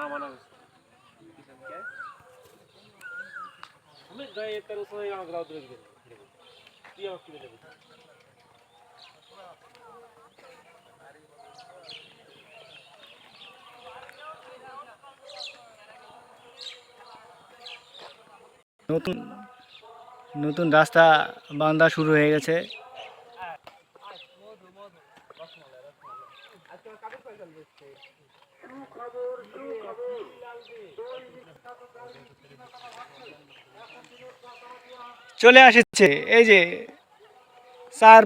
না মানা তুই আমাকে কিনে দেবো নতুন নতুন রাস্তা বান্ধা শুরু হয়ে গেছে। চলে আসছে এই যে স্যার।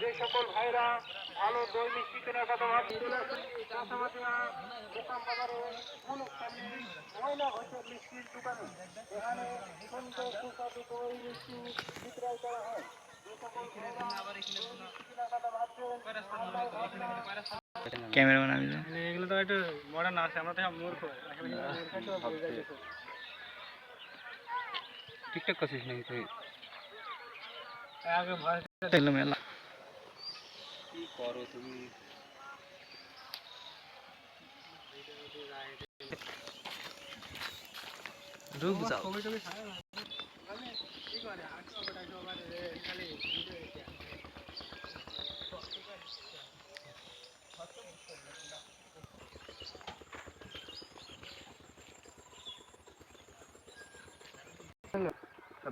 যে সকল ভাইরা ভালো দই, মিষ্টি কেনার কথা ভাবছেন চলে দোকান। এখানে মিষ্টি বিক্রয় করা হয় যে সকল ভাইরা ক্যামেরাম্যান আমি তো। এগুলো তো একটু মডার্ন আছে আমরা তো সব মূর্খ। টিকটক করছিস নাকি তুই? আগে দেখল মেলা। কি করো তুমি? ডুব যাও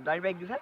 দাড়ি বাইক দিছে